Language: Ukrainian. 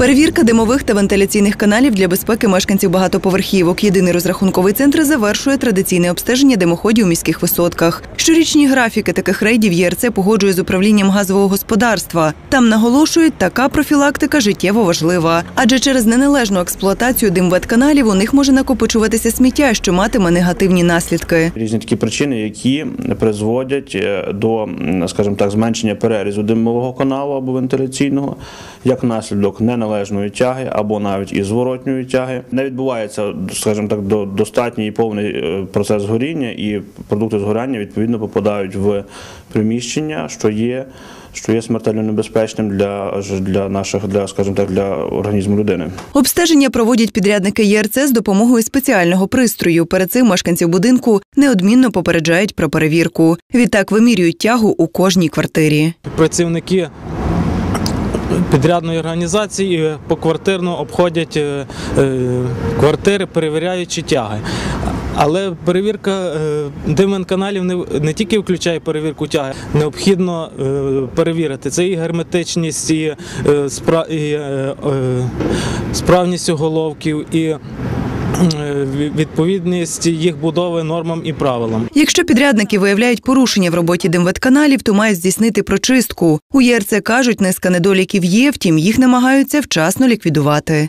Перевірка димових та вентиляційних каналів для безпеки мешканців багатоповерхівок. Єдиний розрахунковий центр завершує традиційне обстеження димоходів у міських висотках. Щорічні графіки таких рейдів ЄРЦ погоджує з управлінням газового господарства. Там наголошують, така профілактика життєво важлива, адже через неналежну експлуатацію димветканалів у них може накопичуватися сміття, що матиме негативні наслідки. Різні такі причини, які призводять е, до, скажімо так, зменшення перерізу димового каналу або вентиляційного, як наслідок неналежної тяги або навіть і зворотньої тяги. Не відбувається, скажімо так, до- достатній і повний е, процес горіння, і продукти згоряння відповідно попадають в приміщення, що є. Що є смертельно небезпечним для, ж- для наших, для, скажімо так, для організму людини. Обстеження проводять підрядники ЄРЦ з допомогою спеціального пристрою. Перед цим мешканців будинку неодмінно попереджають про перевірку. Відтак вимірюють тягу у кожній квартирі. працівники підрядної організації поквартирно обходять е, е, квартири, перевіряючи тяги. Але перевірка е, дименканалів не, тільки включає перевірку тяги, необхідно е, перевірити це і герметичність, і, е, і е, е, справність оголовків, і е, відповідність їх будови нормам і правилам. Якщо підрядники виявляють порушення в роботі димветканалів, то мають здійснити прочистку. У ЄРЦ кажуть, низка недоліків є, втім їх намагаються вчасно ліквідувати.